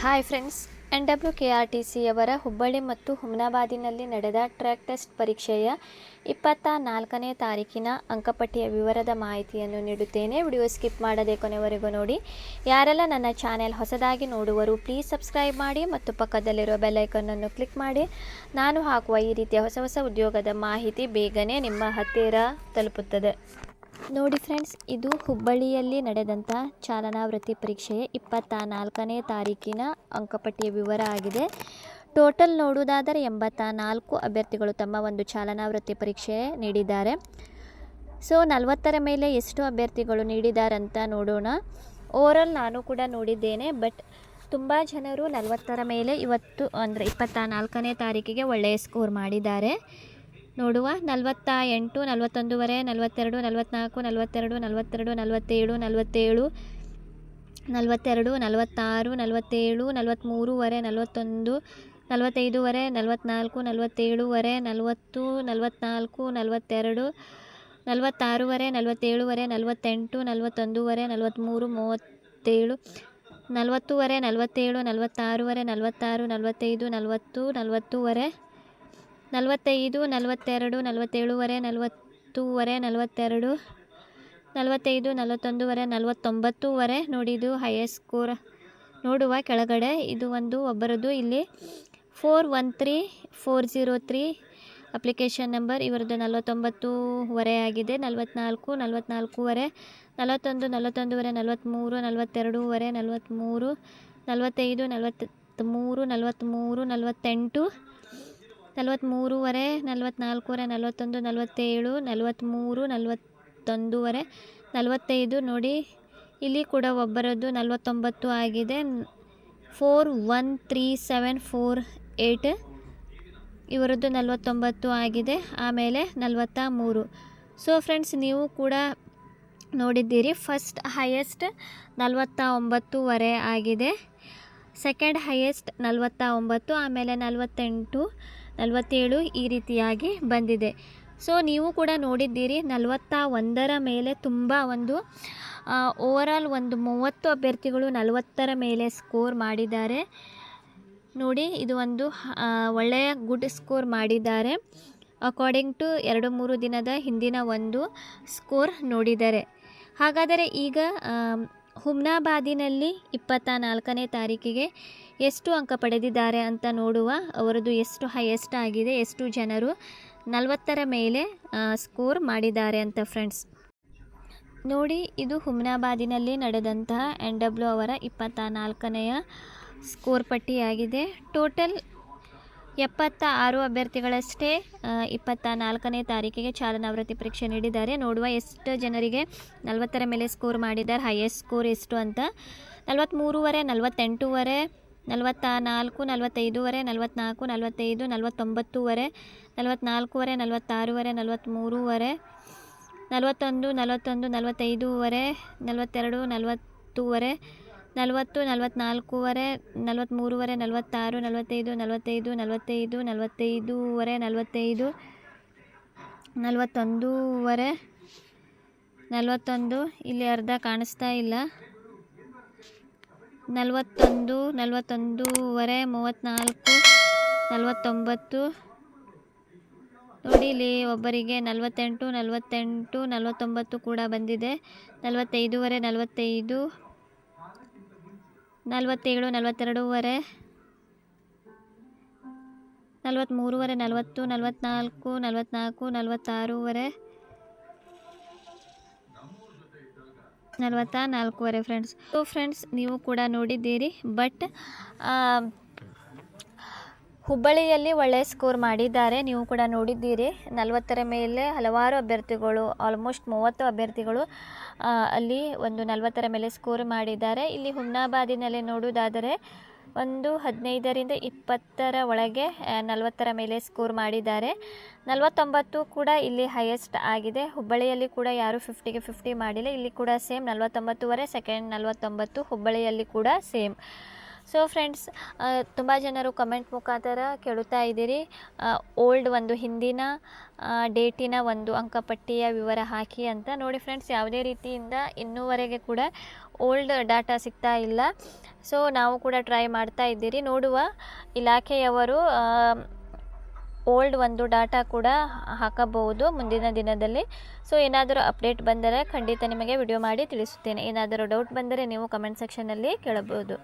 Hi friends N W K R T ಸಿಯವರ Hubballi ಮತ್ತು ಹುಮ್ನಾಬಾದಿನಲ್ಲಿ ನಡೆದ ಟ್ರ್ಯಾಕ್ ಟೆಸ್ಟ್ ಪರೀಕ್ಷೆಯ ಇಪ್ಪತ್ತ ನಾಲ್ಕನೇ ತಾರೀಕಿನ ಅಂಕಪಟ್ಟಿಯ ವಿವರದ ಮಾಹಿತಿಯನ್ನು ನೀಡುತ್ತೇನೆ. ವಿಡಿಯೋ ಸ್ಕಿಪ್ ಮಾಡದೆ ಕೊನೆವರೆಗೂ ನೋಡಿ. ಯಾರೆಲ್ಲ ನನ್ನ ಚಾನೆಲ್ ಹೊಸದಾಗಿ ನೋಡುವರು ಪ್ಲೀಸ್ ಸಬ್ಸ್ಕ್ರೈಬ್ ಮಾಡಿ ಮತ್ತು ಪಕ್ಕದಲ್ಲಿರುವ ಬೆಲ್ಲೈಕನ್ನನ್ನು ಕ್ಲಿಕ್ ಮಾಡಿ. ನಾನು ಹಾಕುವ ಈ ರೀತಿಯ ಹೊಸ ಹೊಸ ಉದ್ಯೋಗದ ಮಾಹಿತಿ ಬೇಗನೆ ನಿಮ್ಮ ಹತ್ತಿರ ತಲುಪುತ್ತದೆ. ನೋಡಿ ಫ್ರೆಂಡ್ಸ್, ಇದು ಹುಬ್ಬಳ್ಳಿಯಲ್ಲಿ ನಡೆದಂಥ ಚಾಲನಾ ವೃತ್ತಿ ಪರೀಕ್ಷೆಯ ಇಪ್ಪತ್ತ ನಾಲ್ಕನೇ ತಾರೀಕಿನ ಅಂಕಪಟ್ಟಿಯ ವಿವರ ಆಗಿದೆ. ಟೋಟಲ್ ನೋಡುವುದಾದರೆ ಎಂಬತ್ತ ನಾಲ್ಕು ಅಭ್ಯರ್ಥಿಗಳು ತಮ್ಮ ಒಂದು ಚಾಲನಾ ವೃತ್ತಿ ಪರೀಕ್ಷೆ ನೀಡಿದ್ದಾರೆ. ಸೊ, ನಲವತ್ತರ ಮೇಲೆ ಎಷ್ಟು ಅಭ್ಯರ್ಥಿಗಳು ನೀಡಿದಾರಂತ ನೋಡೋಣ. ಓವರಲ್ ನಾನು ಕೂಡ ನೋಡಿದ್ದೇನೆ ಬಟ್ ತುಂಬ ಜನರು ನಲವತ್ತರ ಮೇಲೆ ಇವತ್ತು ಅಂದರೆ ಇಪ್ಪತ್ತ ನಾಲ್ಕನೇ ತಾರೀಕಿಗೆ ಒಳ್ಳೆಯ ಸ್ಕೋರ್ ಮಾಡಿದ್ದಾರೆ. ನೋಡುವ ನಲವತ್ತ ಎಂಟು, ನಲವತ್ತೊಂದುವರೆ, ನಲವತ್ತೆರಡು ನಲವತ್ತ್ನಾಲ್ಕು ನಲವತ್ತೆರಡು ನಲವತ್ತೆರಡು, ನಲವತ್ತೇಳು ನಲವತ್ತೇಳು, ನಲವತ್ತೆರಡು, ನಲವತ್ತಾರು, ನಲವತ್ತೇಳು ನಲವತ್ತ್ಮೂರುವರೆ ನಲವತ್ತೊಂದು, ನಲವತ್ತೈದುವರೆ ನಲವತ್ತ್ನಾಲ್ಕು ನಲವತ್ತೇಳುವರೆ, ನಲವತ್ತು ನಲವತ್ತ್ನಾಲ್ಕು ನಲವತ್ತೆರಡು, ನಲವತ್ತಾರೂವರೆ, ನಲವತ್ತೇಳುವರೆ, ನಲವತ್ತೆಂಟು, ನಲವತ್ತೊಂದುವರೆ ನಲವತ್ತ್ಮೂರು ಮೂವತ್ತೇಳು, ನಲವತ್ತೂವರೆ, ನಲವತ್ತೇಳು, ನಲವತ್ತಾರುವರೆ, ನಲವತ್ತಾರು, ನಲವತ್ತೈದು, ನಲವತ್ತು, ನಲವತ್ತೂವರೆ ನಲವತ್ತೈದು, ನಲವತ್ತೆರಡು, ನಲವತ್ತೇಳುವರೆ, ನಲವತ್ತೂವರೆ, ನಲವತ್ತೆರಡು, ನಲವತ್ತೈದು, ನಲವತ್ತೊಂದುವರೆ, ನಲವತ್ತೊಂಬತ್ತೂವರೆ ನೋಡಿ ಇದು ಹೈಯೆಸ್ಟ್ ಸ್ಕೋರ್ ನೋಡುವ ಕೆಳಗಡೆ ಇದು ಒಂದು ಒಬ್ಬರದು ಇಲ್ಲಿ four one three four zero three application number ಇವರದ್ದು ನಲವತ್ತೊಂಬತ್ತೂವರೆ ಆಗಿದೆ. ನಲವತ್ತ್ನಾಲ್ಕು ನಲವತ್ತ್ನಾಲ್ಕೂವರೆ ನಲವತ್ತೊಂದು, ನಲವತ್ತೊಂದುವರೆ ನಲವತ್ತ್ಮೂರು ನಲವತ್ತೆರಡೂವರೆ ನಲವತ್ತ್ಮೂರು ನಲವತ್ತೈದು, ನಲವತ್ತ್ಮೂರು ನಲವತ್ತ್ಮೂರು, ನಲವತ್ತೆಂಟು ನಲವತ್ತ್ಮೂರುವರೆ ನಲವತ್ತ್ನಾಲ್ಕೂವರೆ ನಲವತ್ತೊಂದು, ನಲವತ್ತೇಳು ನಲವತ್ತ್ಮೂರು ನಲವತ್ತೊಂದುವರೆ, ನಲವತ್ತೈದು ನೋಡಿ. ಇಲ್ಲಿ ಕೂಡ ಒಬ್ಬರದ್ದು ನಲವತ್ತೊಂಬತ್ತು ಆಗಿದೆ. Four one three seven four eight ಇವರದ್ದು ನಲವತ್ತೊಂಬತ್ತು ಆಗಿದೆ. ಆಮೇಲೆ ನಲವತ್ತ ಮೂರು. ಸೊ ಫ್ರೆಂಡ್ಸ್ ನೀವು ಕೂಡ ನೋಡಿದ್ದೀರಿ ಫಸ್ಟ್ ಹೈಯೆಸ್ಟ್ ನಲವತ್ತ ಒಂಬತ್ತೂವರೆ ಆಗಿದೆ. ಸೆಕೆಂಡ್ ಹೈಯೆಸ್ಟ್ ನಲವತ್ತ ಒಂಬತ್ತು ಆಮೇಲೆ ನಲವತ್ತೆಂಟು, ನಲವತ್ತೇಳು ಈ ರೀತಿಯಾಗಿ ಬಂದಿದೆ. ಸೊ ನೀವು ಕೂಡ ನೋಡಿದ್ದೀರಿ ನಲವತ್ತ ಒಂದರ ಮೇಲೆ ತುಂಬ ಒಂದು ಓವರಾಲ್ ಒಂದು ಮೂವತ್ತು ಅಭ್ಯರ್ಥಿಗಳು ನಲವತ್ತರ ಮೇಲೆ ಸ್ಕೋರ್ ಮಾಡಿದ್ದಾರೆ. ನೋಡಿ, ಇದು ಒಂದು ಒಳ್ಳೆಯ ಗುಡ್ ಸ್ಕೋರ್ ಮಾಡಿದ್ದಾರೆ. ಅಕಾರ್ಡಿಂಗ್ ಟು ಎರಡು ಮೂರು ದಿನದ ಹಿಂದಿನ ಒಂದು ಸ್ಕೋರ್ ನೋಡಿದ್ದಾರೆ ಹಾಗಾದರೆ ಈಗ ಹುಮ್ನಾಬಾದಿನಲ್ಲಿ ಇಪ್ಪತ್ತ ನಾಲ್ಕನೇ ತಾರೀಕಿಗೆ ಎಷ್ಟು ಅಂಕ ಪಡೆದಿದ್ದಾರೆ ಅಂತ ನೋಡುವ ಅವರದು ಎಷ್ಟು ಹೈಯೆಸ್ಟ್ ಆಗಿದೆ, ಎಷ್ಟು ಜನರು ನಲವತ್ತರ ಮೇಲೆ ಸ್ಕೋರ್ ಮಾಡಿದ್ದಾರೆ ಅಂತ ಫ್ರೆಂಡ್ಸ್ ನೋಡಿ, ಇದು ಹುಮ್ನಾಬಾದಿನಲ್ಲಿ ನಡೆದಂತಹ ಎನ್ ಡಬ್ಲ್ಯೂ ಅವರ ಇಪ್ಪತ್ತ ನಾಲ್ಕನೆಯ ಸ್ಕೋರ್ ಪಟ್ಟಿಯಾಗಿದೆ. ಟೋಟಲ್ ಎಪ್ಪತ್ತ ಆರು ಅಭ್ಯರ್ಥಿಗಳಷ್ಟೇ ಇಪ್ಪತ್ತ ನಾಲ್ಕನೇ ತಾರೀಕಿಗೆ ಚಾಲನಾ ವೃತ್ತಿ ಪರೀಕ್ಷೆ ನೀಡಿದ್ದಾರೆ. ನೋಡುವ ಎಷ್ಟು ಜನರಿಗೆ ನಲವತ್ತರ ಮೇಲೆ ಸ್ಕೋರ್ ಮಾಡಿದ್ದಾರೆ ಹೈಯೆಸ್ಟ್ ಸ್ಕೋರ್ ಎಷ್ಟು ಅಂತ. ನಲವತ್ತ್ಮೂರುವರೆ ನಲವತ್ತೆಂಟೂವರೆ ನಲವತ್ತ ನಾಲ್ಕು ನಲವತ್ತೈದುವರೆ ನಲವತ್ತ್ನಾಲ್ಕು ನಲವತ್ತೈದು, ನಲವತ್ತೊಂಬತ್ತುವರೆ ನಲವತ್ತ್ನಾಲ್ಕೂವರೆ ನಲವತ್ತಾರೂವರೆ ನಲವತ್ತ್ಮೂರುವರೆ ನಲವತ್ತೊಂದು ನಲವತ್ತೊಂದು, ನಲವತ್ತೈದೂವರೆ, ನಲವತ್ತೆರಡು, ನಲವತ್ತೂವರೆ ನಲವತ್ತು ನಲವತ್ತ್ನಾಲ್ಕೂವರೆ ನಲವತ್ತ್ಮೂರುವರೆ ನಲವತ್ತಾರು, ನಲವತ್ತೈದು ನಲವತ್ತೈದು ನಲವತ್ತೈದು, ನಲವತ್ತೈದೂವರೆ, ನಲವತ್ತೈದು, ನಲವತ್ತೊಂದೂವರೆ, ನಲವತ್ತೊಂದು, ಇಲ್ಲಿ ಅರ್ಧ ಕಾಣಿಸ್ತಾ ಇಲ್ಲ. ನಲವತ್ತೊಂದು, ನಲವತ್ತೊಂದೂವರೆ ಮೂವತ್ತ್ನಾಲ್ಕು ನಲವತ್ತೊಂಬತ್ತು. ನೋಡಿ, ಇಲ್ಲಿ ಒಬ್ಬರಿಗೆ ನಲವತ್ತೆಂಟು ನಲವತ್ತೆಂಟು, ನಲವತ್ತೊಂಬತ್ತು ಕೂಡ ಬಂದಿದೆ. ನಲವತ್ತೈದೂವರೆ, ನಲವತ್ತೈದು ನಲವತ್ತೇಳು, ನಲವತ್ತೆರಡೂವರೆ ನಲವತ್ತ್ಮೂರುವರೆ ನಲವತ್ತು ನಲವತ್ತ್ನಾಲ್ಕು ನಲವತ್ತ್ನಾಲ್ಕು ನಲವತ್ತಾರೂವರೆ, ನಲವತ್ತ ನಾಲ್ಕೂವರೆ ಫ್ರೆಂಡ್ಸ್ ಸೊ ಫ್ರೆಂಡ್ಸ್ ನೀವು ಕೂಡ ನೋಡಿದ್ದೀರಿ ಬಟ್ ಹುಬ್ಬಳ್ಳಿಯಲ್ಲಿ ಒಳ್ಳೆಯ ಸ್ಕೋರ್ ಮಾಡಿದ್ದಾರೆ. ನೀವು ಕೂಡ ನೋಡಿದ್ದೀರಿ. ನಲವತ್ತರ ಮೇಲೆ ಹಲವಾರು ಅಭ್ಯರ್ಥಿಗಳು ಆಲ್ಮೋಸ್ಟ್ ಮೂವತ್ತು ಅಭ್ಯರ್ಥಿಗಳು ಅಲ್ಲಿ ಒಂದು ನಲವತ್ತರ ಮೇಲೆ ಸ್ಕೋರ್ ಮಾಡಿದ್ದಾರೆ. ಇಲ್ಲಿ ಹುಮ್ನಾಬಾದಿನಲ್ಲಿ ನೋಡುವುದಾದರೆ, ಒಂದು ಹದಿನೈದರಿಂದ ಇಪ್ಪತ್ತರ ಒಳಗೆ ನಲವತ್ತರ ಮೇಲೆ ಸ್ಕೋರ್ ಮಾಡಿದ್ದಾರೆ. ನಲವತ್ತೊಂಬತ್ತು ಕೂಡ ಇಲ್ಲಿ ಹೈಯೆಸ್ಟ್ ಆಗಿದೆ. ಹುಬ್ಬಳ್ಳಿಯಲ್ಲಿ ಕೂಡ ಯಾರು ಫಿಫ್ಟಿಗೆ ಫಿಫ್ಟಿ ಮಾಡಿಲ್ಲ. ಇಲ್ಲಿ ಕೂಡ ಸೇಮ್ ನಲವತ್ತೊಂಬತ್ತುವರೆ ಸೆಕೆಂಡ್ ನಲವತ್ತೊಂಬತ್ತು, ಹುಬ್ಬಳ್ಳಿಯಲ್ಲಿ ಕೂಡ ಸೇಮ್ ಸೊ ಫ್ರೆಂಡ್ಸ್ ತುಂಬ ಜನರು ಕಮೆಂಟ್ ಮುಖಾಂತರ ಕೇಳುತ್ತಾ ಇದ್ದೀರಿ. ಓಲ್ಡ್ ಒಂದು ಹಿಂದಿನ ಡೇಟಿನ ಒಂದು ಅಂಕಪಟ್ಟಿಯ ವಿವರ ಹಾಕಿ ಅಂತ. ನೋಡಿ ಫ್ರೆಂಡ್ಸ್ ಯಾವುದೇ ರೀತಿಯಿಂದ ಇನ್ನೂವರೆಗೆ ಕೂಡ ಓಲ್ಡ್ ಡಾಟಾ ಸಿಗ್ತಾ ಇಲ್ಲ. ಸೊ ನಾವು ಕೂಡ ಟ್ರೈ ಮಾಡ್ತಾ ಇದ್ದೀರಿ. ನೋಡುವ ಇಲಾಖೆಯವರು ಓಲ್ಡ್ ಒಂದು ಡಾಟಾ ಕೂಡ ಹಾಕಬಹುದು ಮುಂದಿನ ದಿನದಲ್ಲಿ. ಸೊ ಏನಾದರೂ ಅಪ್ಡೇಟ್ ಬಂದರೆ ಖಂಡಿತ ನಿಮಗೆ ವಿಡಿಯೋ ಮಾಡಿ ತಿಳಿಸುತ್ತೇನೆ. ಏನಾದರೂ ಡೌಟ್ ಬಂದರೆ ನೀವು ಕಮೆಂಟ್ ಸೆಕ್ಷನಲ್ಲಿ ಕೇಳಬಹುದು.